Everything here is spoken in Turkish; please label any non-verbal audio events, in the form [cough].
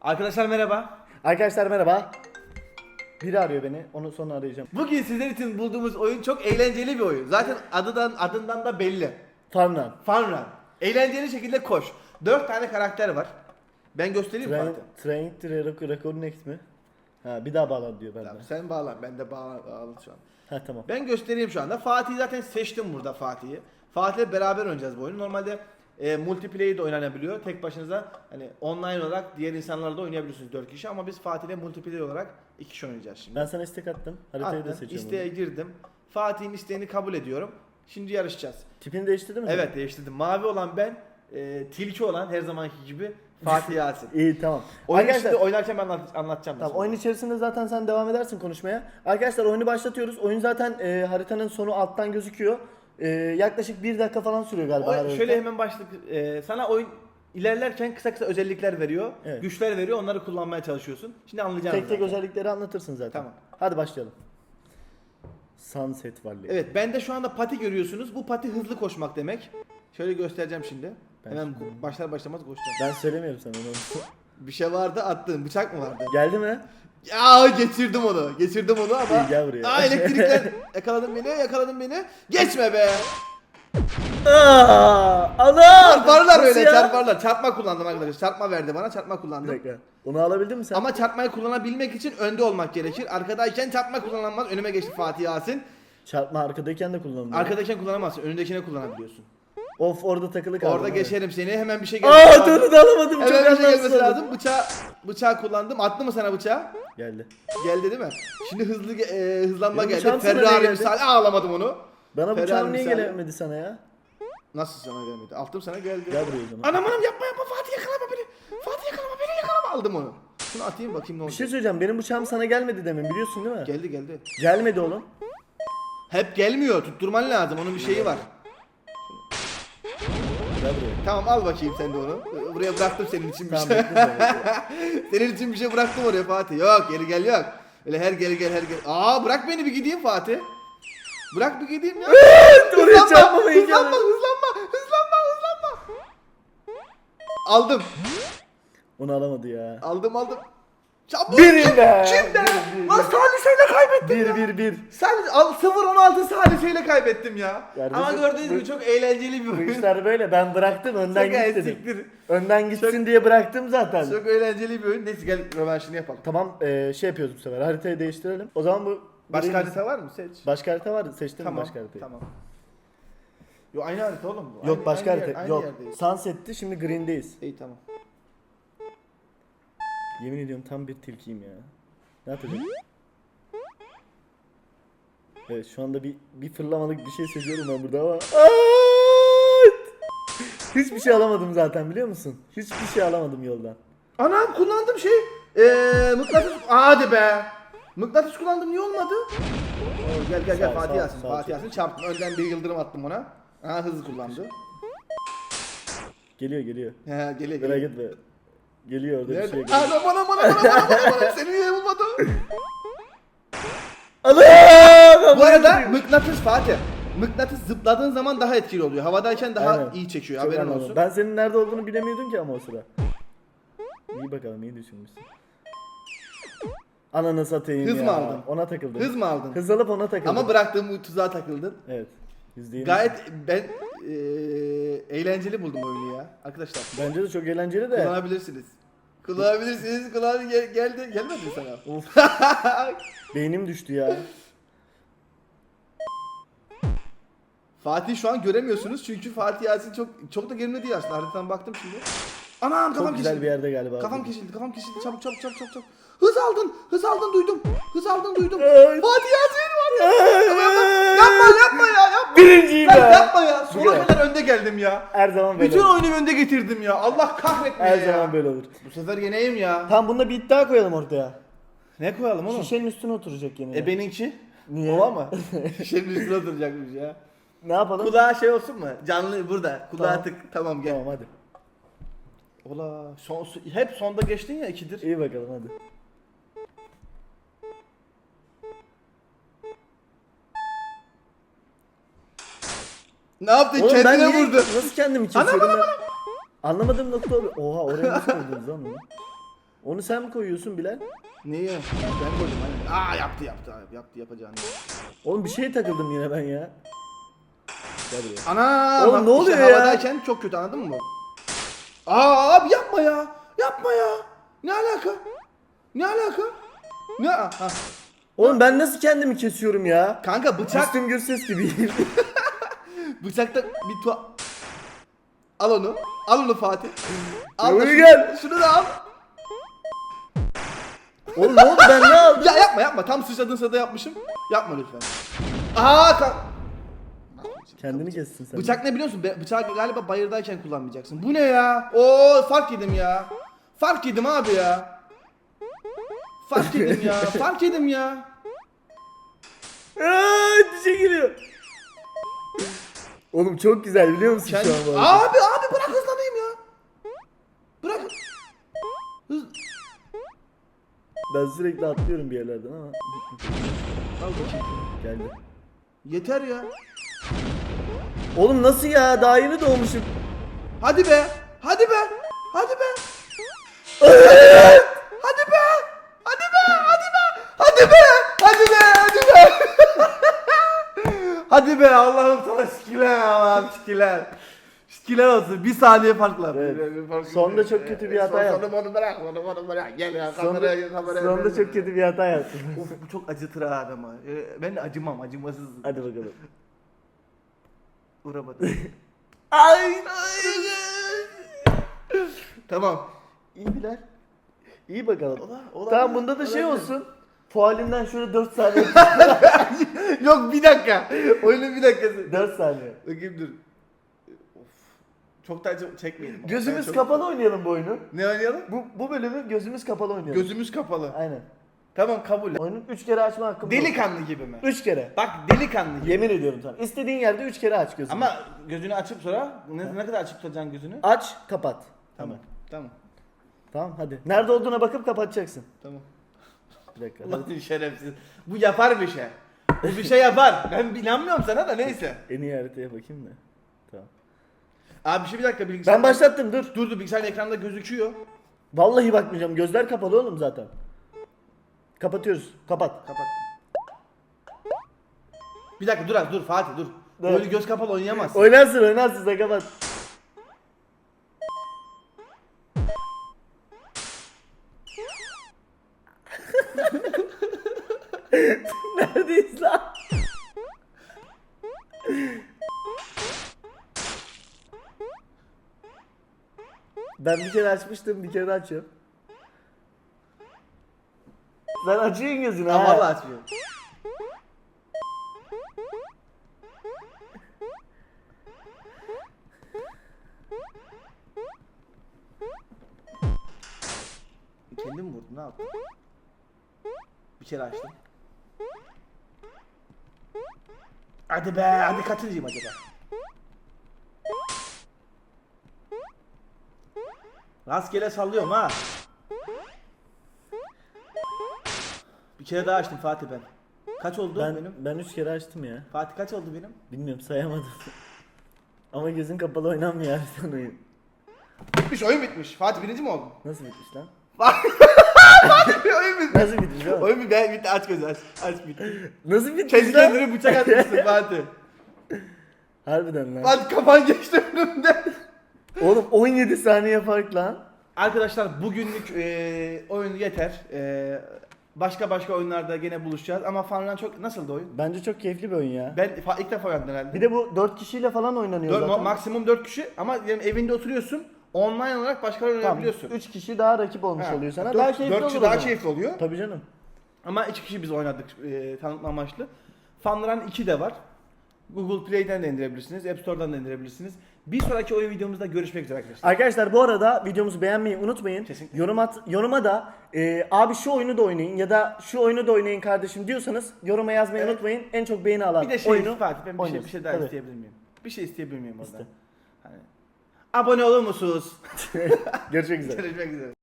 Arkadaşlar merhaba. Arkadaşlar merhaba. Biri arıyor beni. Onu sonra arayacağım. Bugün sizler için bulduğumuz oyun çok eğlenceli bir oyun. Zaten adından adından da belli. Farmland. Run. Eğlenceli şekilde koş. 4 tane karakter var. Ben göstereyim mi Train, Fatih? train to record next mi? Ha bir daha bağlan diyor bende. Tamam, sen bağlan. Ben de bağlan, bağlan şu an. Ha tamam. Ben göstereyim şu anda. Fatih'i zaten seçtim burada Fatih'i. Fatih'le beraber oynayacağız bu oyunu. Normalde e, multiplayer de oynanabiliyor. Tek başınıza hani online olarak diğer insanlarla da oynayabiliyorsunuz 4 kişi ama biz Fatih'le multiplayer olarak 2 kişi oynayacağız şimdi. Ben sana istek attım. Haritayı da Attım, seçiyorum. İsteğe girdim. Fatih'in isteğini kabul ediyorum. Şimdi yarışacağız. Tipini değiştirdin mi? Evet değiştirdim. Mavi olan ben, e, tilki olan her zamanki gibi Fatih Yasin. İyi tamam. Oyun Arkadaşlar içinde oynarken ben anlat- anlatacağım. Tamam nasıl oyun içerisinde zaten sen devam edersin konuşmaya. Arkadaşlar oyunu başlatıyoruz. Oyun zaten e, haritanın sonu alttan gözüküyor. E, yaklaşık bir dakika falan sürüyor galiba. Her şöyle hemen başlık e, sana oyun ilerlerken kısa kısa özellikler veriyor. Evet. Güçler veriyor. Onları kullanmaya çalışıyorsun. Şimdi anlayacaksın. Tek tek zaten. özellikleri anlatırsın zaten. Tamam. Hadi başlayalım. Sunset Valley. Evet, bende şu anda pati görüyorsunuz. Bu pati hızlı koşmak demek. Şöyle göstereceğim şimdi. Ben hemen başlar başlamaz koşacağım. Ben söylemiyorum sana onu. Bir şey vardı attığın bıçak mı vardı? Geldi mi? Ya geçirdim onu. Geçirdim onu ama. İyi, gel buraya. Aa elektrikler. [laughs] yakaladın beni, yakaladın beni. Geçme be. Aa, ana! Çarparlar öyle, ya? çarparlar. Çarpma kullandım arkadaşlar. Çarpma verdi bana, çarpma Bir kullandım. dakika. Onu alabildin mi sen? Ama çarpmayı kullanabilmek için önde olmak gerekir. Arkadayken çarpma kullanılmaz. Önüme geçti Fatih Yasin. Çarpma arkadayken de kullanılıyor. Arkadayken kullanamazsın. Önündekine kullanabiliyorsun. Of orada takılı kaldım. Orada geçerim seni. Hemen bir şey gelmesi Aa onu da alamadım. Çok Hemen bir şey gelmesi oldu. lazım. Bıçağı, bıçağı kullandım. Attı mı sana bıçağı? Geldi. Geldi değil mi? Şimdi hızlı e, hızlanma Benim geldi. bıçağım sana niye Ferrari geldi? misali ağlamadım onu. Bana Ferrari bıçağım niye misali. gelemedi sana ya? Nasıl sana gelmedi? Attım sana geldi. Gel buraya o zaman. Anam anam yapma yapma Fatih yakalama beni. Fatih yakalama beni yakalama aldım onu. Şunu atayım bakayım ne Bir olacak. şey söyleyeceğim. Benim bıçağım sana gelmedi demin biliyorsun değil mi? Geldi geldi. Gelmedi oğlum. Hep gelmiyor. Tutturman lazım. Onun bir şeyi var. Gel buraya. Tamam al bakayım sen de onu. Buraya bıraktım senin için bir Tamam şey. bekle sen. [laughs] senin için bir şey bıraktım oraya Fatih. Yok geri gel yok. Öyle her geri gel her gel. Aa bırak beni bir gideyim Fatih. Bırak bir gideyim ya. [laughs] Oraya çarpmamayı hızlanma, engelle. hızlanma, hızlanma, hızlanma. Aldım. Onu alamadı ya. Aldım aldım. Çabuk. Birim be. Kimde? Birim, Lan saliseyle kaybettim Bir ya. bir bir. Sadece al 0-16 saliseyle kaybettim ya. Kardeşim, Ama gördüğünüz bu- gibi çok eğlenceli bir Bu oyun. işler böyle. Ben bıraktım önden Çok git dedim. Önden gitsin diye bıraktım zaten. Çok eğlenceli bir oyun. Neyse gel rövanşını yapalım. Tamam e, şey yapıyoruz bu sefer. Haritayı değiştirelim. O zaman bu Başka harita var mı? Seç. Başka harita var. Seçtin mi Tamam. başka haritayı? Tamam. Yo aynı harita oğlum bu. Yok Aynı- başka aynı harita. aynı Yok. yerdeyiz. Sunset'ti şimdi Green'deyiz. İyi tamam. Yemin ediyorum tam bir tilkiyim ya. Ne yapacağım? Evet şu anda bir bir fırlamalık bir şey seziyorum ben burada ama. Aaaaat! Hiçbir şey alamadım zaten biliyor musun? Hiçbir şey alamadım yoldan. Anam kullandım şey. Eee mıknatıs. Hadi be. Mıknatıs kullandım niye olmadı? Oo, gel gel gel Fatih Yasin. Fatih Yasin çarptım. Önden bir yıldırım attım ona. Ha hızlı kullandı. Geliyor geliyor. He geliyor Merak geliyor. etme. Geliyor orada bir şey geliyor. Anam anam anam anam anam anam seni niye bulmadı? Allah! Bu arada mıknatıs Fatih. Mıknatıs zıpladığın zaman daha etkili oluyor. Havadayken daha Aynen. iyi çekiyor. Çok Haberin anladım. olsun. Ben senin nerede olduğunu bilemiyordum ki ama o sıra. İyi bakalım iyi düşünmüşsün. Ananı satayım Hız ya. mı aldın? Ona takıldım. Hız mı aldın? Hız alıp ona takıldım. Ama bıraktığım bu tuzağa takıldın. Evet. Yüzde yirmi. Gayet ben eee, eğlenceli buldum oyunu ya. Arkadaşlar Bence de çok eğlenceli de. kullanabilirsiniz. Kullanabilirsiniz. Kullan gel, geldi. Gelmedi mi sana? Of. [laughs] Beynim düştü ya. Fatih şu an göremiyorsunuz çünkü Fatih Yasin çok çok da gerimde değil aslında. Haritadan baktım şimdi. Anam kafam Çok güzel kesildi. bir yerde galiba. Kafam kesildi, kafam kesildi. Çabuk çabuk çabuk çabuk. çabuk. Hız aldın, hız aldın duydum. Hız aldın duydum. Fatih Yasin var. Yapma yapma ya yapma. Birinciyim be. yapma ya. Sona kadar önde geldim ya. Her zaman böyle Bütün olur. oyunu önde getirdim ya. Allah kahretmeye Her ya. zaman böyle olur. Bu sefer yeneyim ya. Tam bunda bir iddia koyalım ortaya. Ne koyalım oğlum? Şişenin üstüne oturacak yemin E benimki? Niye? Ova mı? [laughs] Şişenin üstüne oturacakmış ya. Ne yapalım? Kulağa şey olsun mu? Canlı burada. Kulağa Tamam. tık. Tamam gel. Tamam hadi. Ola. Son, hep sonda geçtin ya ikidir. İyi bakalım hadi. Ne yaptın? Oğlum ben Kendine niye- vurdu. Nasıl kendimi kesiyorum ben? Anlamadığım nokta oluyor. Oha oraya nasıl vurdunuz lan onu? Onu sen mi koyuyorsun Bilal? Neyi? Ben koydum hani. Aa yaptı yaptı abi. Yaptı yapacağını. Oğlum bir şeye takıldım yine ben ya. Gel buraya. Ana! Oğlum bak ne oluyor ya? Havadayken çok kötü anladın mı? Aa abi yapma ya. Yapma ya. Ne alaka? Ne alaka? Ne? Ha. Oğlum ben nasıl kendimi kesiyorum ya? Kanka bıçak Müslüm Gürses gibiyim. [laughs] bıçakta bir tuğa... Al onu. Al onu Fatih. Al da şunu, gel. şunu da al. Oğlum ne oldu ben ne [laughs] aldım? Ya yapma yapma. Tam sıçradığın sırada yapmışım. Yapma lütfen. Aa kan... Kendini kessin sen. Bıçak ne biliyor musun? Be- Bıçağı galiba bayırdayken kullanmayacaksın. Bu ne ya? Oo fark yedim ya. Fark yedim abi ya. Fark yedim ya. [laughs] Fark yedim ya. Aa, dişe giriyor. Oğlum çok güzel biliyor musun Kendi... şu an bu arada? Abi abi bırak hızlanayım ya. Bırak. Hız... Ben sürekli atlıyorum bir yerlerden ama. Al bakayım. Geldi. Yeter ya. Oğlum nasıl ya? Daha yeni doğmuşum. Hadi be. Hadi be. Hadi be. Hadi be. Hadi be. Hadi be. Hadi be. Hadi be. Hadi be. Hadi be. Allah'ım sana şükürler. Allah'ım şükürler. Şükürler olsun. Bir saniye farkla. Evet. Sonunda çok kötü bir hata yaptın. Sonunda onu bırak. Onu onu bırak. Gel ya. Sonunda, Kameraya kameraya. sonunda çok kötü bir hata yaptım. [laughs] Of bu çok acıtır ha adama. Ee, Ben de acımam. Acımasız. Hadi bakalım. Vuramadım. [laughs] Ay. tamam. İyi Bilal. İyi bakalım. Ola- olabilir, tamam bunda da şey olabilir. olsun. Fualinden şöyle 4 saniye. [laughs] Yok bir dakika. Oyunun bir dakikası. 4 saniye. Bakayım dur. Of. Çok da acı çekmeyelim. Gözümüz Ben çok- kapalı oynayalım bu oyunu. Ne oynayalım? Bu, bu bölümü gözümüz kapalı oynayalım. Gözümüz kapalı. Aynen. Tamam kabul. Oyunun 3 kere açma hakkım. Delikanlı gibi mi? 3 kere. Bak delikanlı gibi. Yemin ediyorum sana. İstediğin yerde 3 kere aç gözünü. Ama gözünü açıp sonra ne, ne kadar açıp tutacaksın gözünü? aç, kapat. Tamam. Tamam. Tamam hadi. Nerede olduğuna bakıp kapatacaksın. Tamam. Bir dakika. Allah'ın [laughs] şerefsiz. Bu yapar bir şey. Bu bir şey yapar. Ben inanmıyorum sana da neyse. En iyi haritaya bakayım da. Tamam. Abi şu bir dakika bilgisayar. Ben başlattım dur. Dur dur bilgisayarın ekranda gözüküyor. Vallahi bakmayacağım. Gözler kapalı oğlum zaten. Kapatıyoruz. Kapat. Kapat. Bir dakika dur az dur Fatih dur. Dur. Böyle göz kapalı oynayamazsın. Oynarsın oynarsın sen kapat. Ben bir kere açmıştım, bir kere açıyorum. Sen açıyorsun gözünü Ha, ha. vallahi açmıyor. Kendim mi vurdum ne yaptım? Bir kere açtım. Hadi be hadi kaçıncıyım acaba? Rastgele sallıyorum ha. Bir kere daha açtım Fatih ben. Kaç oldu Ben, benim? ben üç kere açtım ya. Fatih kaç oldu benim? Bilmiyorum sayamadım. [laughs] Ama gözün kapalı oynanmıyor harbiden oyun. Bitmiş oyun bitmiş. Fatih birinci mi oldun? Nasıl bitmiş lan? [laughs] oyun bitmiş. Nasıl bitmiş oğlum? Oyun bitti. Ben bitti aç gözü aç. Aç bitti. [laughs] Nasıl bitmiş Kendi lan? kendine bıçak atmışsın Fatih. Harbiden lan. Fatih kafan geçti önümde. Oğlum 17 saniye fark lan. Arkadaşlar bugünlük e, oyun yeter. E, başka başka oyunlarda gene buluşacağız. Ama falan çok nasıldı oyun? Bence çok keyifli bir oyun ya. Ben fa- ilk defa oynadım herhalde. Bir de bu 4 kişiyle falan oynanıyor Dört- zaten. maksimum 4 kişi ama yani evinde oturuyorsun. Online olarak başkaları Tamam, oynayabiliyorsun. 3 kişi daha rakip olmuş Ha, oluyor sana. dört- daha keyifli dört olur kişi o daha zaman. keyifli oluyor. Tabii canım. Ama iki kişi biz oynadık e, tanıtma amaçlı. Funrun 2 de var. Google Play'den de indirebilirsiniz. App Store'dan da indirebilirsiniz. Bir sonraki oyun videomuzda görüşmek üzere arkadaşlar. Arkadaşlar bu arada videomuzu beğenmeyi unutmayın. Kesinlikle. Yorum at, yoruma da e, abi şu oyunu da oynayın ya da şu oyunu da oynayın kardeşim diyorsanız yoruma yazmayı Evet. unutmayın. En çok beğeni alan Bir de şey oyunu Fatih ben bir şey, oynarız. bir şey daha Tabii. isteyebilir miyim? Bir şey isteyebilir miyim oradan? İste. Hani, abone olur musunuz? [laughs] Görüşmek üzere. Görüşmek üzere.